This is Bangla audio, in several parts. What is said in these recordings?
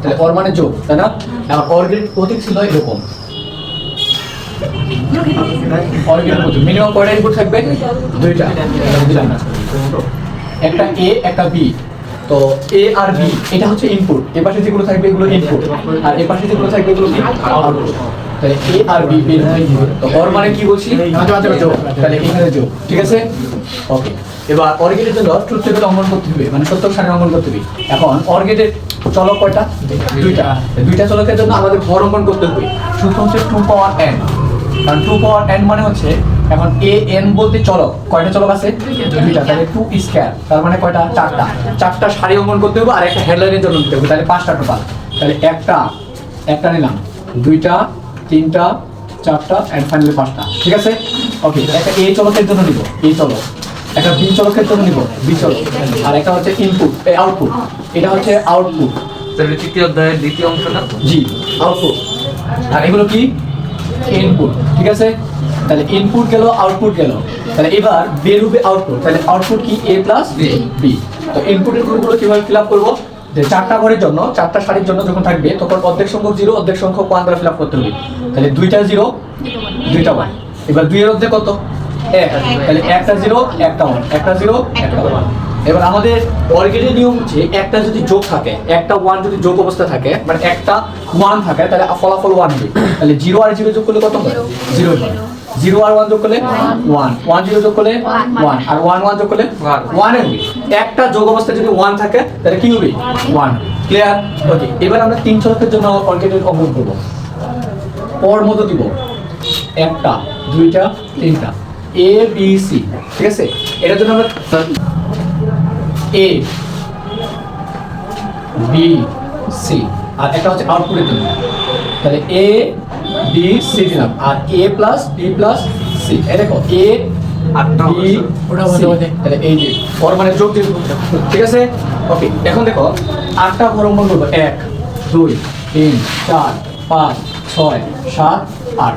তাহলে অর মানে যোগ তাই না? এখন অর্গের প্রতীক ছিল এরকম। অর্গের প্রতীক মিনিমাম কয়টা ইনপুট থাকবে দুইটা। একটা এ একটা বি তো এ আর বি এটা হচ্ছে ইনপুট এ পাশে যেগুলো থাকবে এগুলো ইনপুট আর এ পাশে যেগুলো থাকবে এগুলো আউটপুট তাহলে এ আর বি বের হয়ে তো ওর মানে কি বলছি? তাহলে এখানে যোগ ঠিক আছে? ওকে এবার অর্গেটের জন্য ট্রুথ টেবিল অঙ্কন করতে হবে। মানে সত্য সারি অঙ্কন করতে হবে। এখন অর্গেটের চলক কয়টা? দুইটা। দুইটা চলকের জন্য আমাদের ঘর অঙ্কন করতে হবে। সূত্র হচ্ছে টু পাওয়ার এন কারণ টু পাওয়ার এন মানে হচ্ছে এখন এ এন বলতে চলক। কয়টা চলক আছে? দুইটা। তাহলে টু স্কয়ার তার মানে কয়টা? চারটা। চারটা সারি অঙ্কন করতে হবে আর একটা হেডলাইনের জন্য দিতে হবে। তাহলে পাঁচটা টোটাল তাহলে একটা একটা নিলাম। দুইটা তিনটা চারটা এন্ড ফাইনালি পাঁচটা। ঠিক আছে? ওকে একটা এ চলকের জন্য নিব। এ চলক। একটা বি চলকের জন্য নিব। বি চলক। আর একটা হচ্ছে ইনপুট আউটপুট এটা হচ্ছে আউটপুট তাহলে তৃতীয় অধ্যায়ের দ্বিতীয় অংশটা? জি আউটপুট আর এগুলো কি? ইনপুট ঠিক আছে? তাহলে ইনপুট গেল আউটপুট গেল। তাহলে এবার বের হবে আউটপুট তাহলে আউটপুট কি? এ প্লাস বি তো ইনপুটের গ্রুপগুলো কীভাবে ফিল আপ করব? যে চারটা ঘরের জন্য, চারটা শাড়ির জন্য যখন থাকবে, তখন অর্ধেক সংখ্যক জিরো অর্ধেক সংখ্যক ওয়ান দ্বারা ফিল আপ করতে হবে। তাহলে দুইটা জিরো দুইটা ওয়ান এবার দুইয়ের অর্ধেক কত? এক। তাহলে একটা জিরো একটা ওয়ান একটা জিরো একটা ওয়ান এবার আমাদের অর্গেনের নিয়ম হচ্ছে একটা যদি যোগ থাকে একটা ওয়ান যদি যোগ অবস্থা থাকে মানে একটা ওয়ান থাকে তাহলে ফলাফল ওয়ান হবে। তাহলে জিরো আর জিরো যোগ করলে কত হয়। জিরো জিরো আর ওয়ান যোগ করলে ওয়ান ওয়ান জিরো যোগ করলে ওয়ান আর ওয়ান ওয়ান যোগ করলে ওয়ান হবে। একটা যোগ অবস্থায় যদি ওয়ান থাকে তাহলে কি হবে? ওয়ান ক্লিয়ার ওকে এবার আমরা তিন ছকের জন্য অর্গেনের অঙ্কন করব। পর মতো দিব। একটা দুইটা তিনটা। এ বি সি ঠিক আছে? এটার জন্য আমরা এ বি সি আর একটা হচ্ছে আউটপুটের জন্য। তাহলে এ বি সি দিলাম। আর A plus B plus C এই দেখো এ এই যে ওর মানে যোগ। ঠিক আছে? ওকে এখন দেখো আটটা করব। এক দুই তিন চার পাঁচ ছয় সাত আট।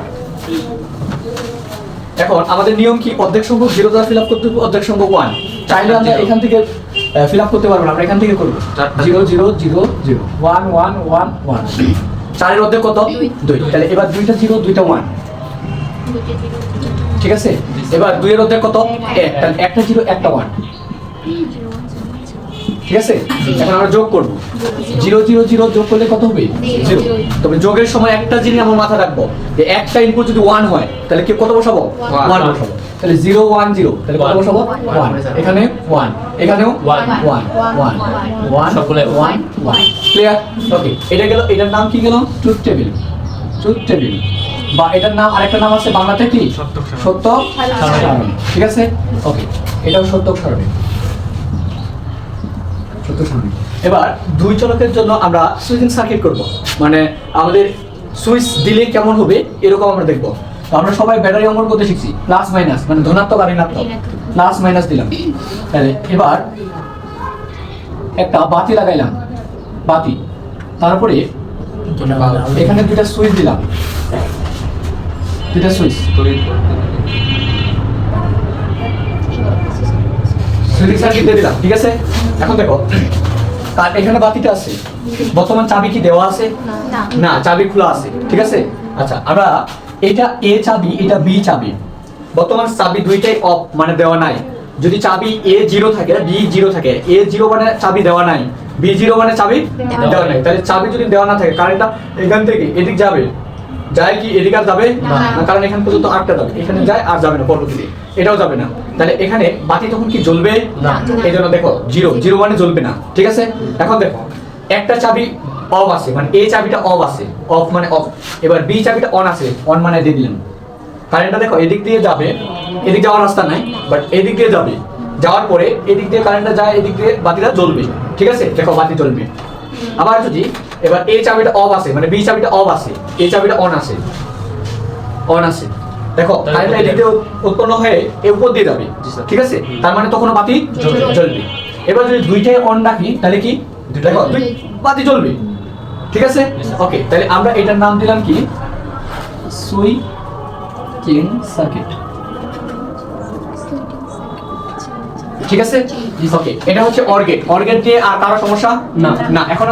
এখন আমাদের নিয়ম কি? অর্ধেক সংখ্যক জিরো দ্বারা ফিল আপ করতে অর্ধেক সংখ্যক ওয়ান চাইলে আমরা এখান থেকে ফিল আপ করতে পারব না আমরা এখান থেকে করব। Zero zero zero zero one one one one. চারের অর্ধেক কত? দুই। তাহলে এবার দুইটা জিরো দুইটা ওয়ান। ঠিক আছে? এবার দুইয়ের অর্ধেক কত? এক। তাহলে একটা জিরো একটা ওয়ান। ঠিক আছে? এখন আমরা যোগ করব। জিরো জিরো জিরো যোগ করলে কত হবে? জিরো। তবে যোগের সময় একটা জিনিস আমার মাথা রাখব যে একটা ইনপুট যদি ওয়ান হয় তাহলে কি কত বসাবো? ওয়ান বসাবো। তাহলে জিরো ওয়ান জিরো। তাহলে কত বসাবো? ওয়ান এখানে ওয়ান এখানেও One. ওয়ান ওয়ান ওয়ান সকলে ওয়ান ওয়ান ক্লিয়ার ওকে এটা গেল এটার নাম কি গেল? ট্রুথ টেবিল ট্রুথ টেবিল বা এটার নাম আরেকটা নাম আছে বাংলাতে কি? সত্য ঠিক আছে? ওকে এটাও সত্য সারণী। এবার দুই চলকের জন্য আমরা সুইচিং সার্কিট করব। মানে আমাদের সুইচ দিলে কেমন হবে এরকম আমরা দেখব। আমরা সবাই ব্যাটারি অঙ্কন করতে শিখছি প্লাস মাইনাস মানে ধনাত্মক আর ঋণাত্মক। প্লাস মাইনাস দিলাম। তাহলে এবার একটা বাতি লাগাইলাম বাতি। তারপরে এখানে দুইটা সুইচ দিলাম। দুইটা সুইচ। সুইচিং সার্কিট দিয়ে দিলাম ঠিক আছে? এখন দেখো কার এখানে বাতিটা আছে। বর্তমান চাবি কি দেওয়া আছে? না। চাবি খোলা আছে ঠিক আছে? আচ্ছা আমরা এটা এ চাবি এটা বি চাবি। বর্তমান চাবি দুইটাই অফ মানে দেওয়া নাই। যদি চাবি এ জিরো থাকে বি জিরো থাকে এ জিরো মানে চাবি দেওয়া নাই বি জিরো মানে চাবি দেওয়া নাই। তাহলে চাবি যদি দেওয়া না থাকে কারেন্টটা এখান থেকে এদিক যাবে। যায় কি এদিকে আর যাবে? না। কারণ এখান পর্যন্ত আটটা যাবে এখানে যায় আর যাবে না পরবর্তীতে। এটাও যাবে না। তাহলে এখানে বাতি তখন কি জ্বলবে? না। এই জন্য দেখো জিরো জিরো মানে জ্বলবে না। ঠিক আছে? এখন দেখো একটা চাবি অফ আছে মানে এই চাবিটা অফ আছে। অফ মানে অফ এবার বি চাবিটা অন আছে। অন মানে দিয়ে দিলাম। কারেন্টটা দেখো এদিক দিয়ে যাবে। এদিক যাওয়ার রাস্তা নাই বাট এদিক দিয়ে যাবে। যাওয়ার পরে এদিক দিয়ে কারেন্টটা যায় এদিক দিয়ে বাতিটা জ্বলবে। ঠিক আছে? দেখো বাতি জ্বলবে। আবার যদি এবার এই চাবিটা অফ আছে মানে বি চাবিটা অফ আছে এই চাবিটা অন আছে। অন আছে। দেখো কারেন্টটা উপর উৎপন্ন হয়ে এর উপর দিয়ে যাবে ঠিক আছে? তার মানে তখন বাতি জ্বলবে। এবার যদি দুইটাই অন রাখি তাহলে কি? দেখো বাতি জ্বলবে। ঠিক আছে? ওকে তাহলে আমরা এটার নাম দিলাম কি? Switching circuit. ঠিক আছে? ওকে এটা হচ্ছে অর্গেট। অর্গেট দিয়ে আর কারও সমস্যা? না। না এখন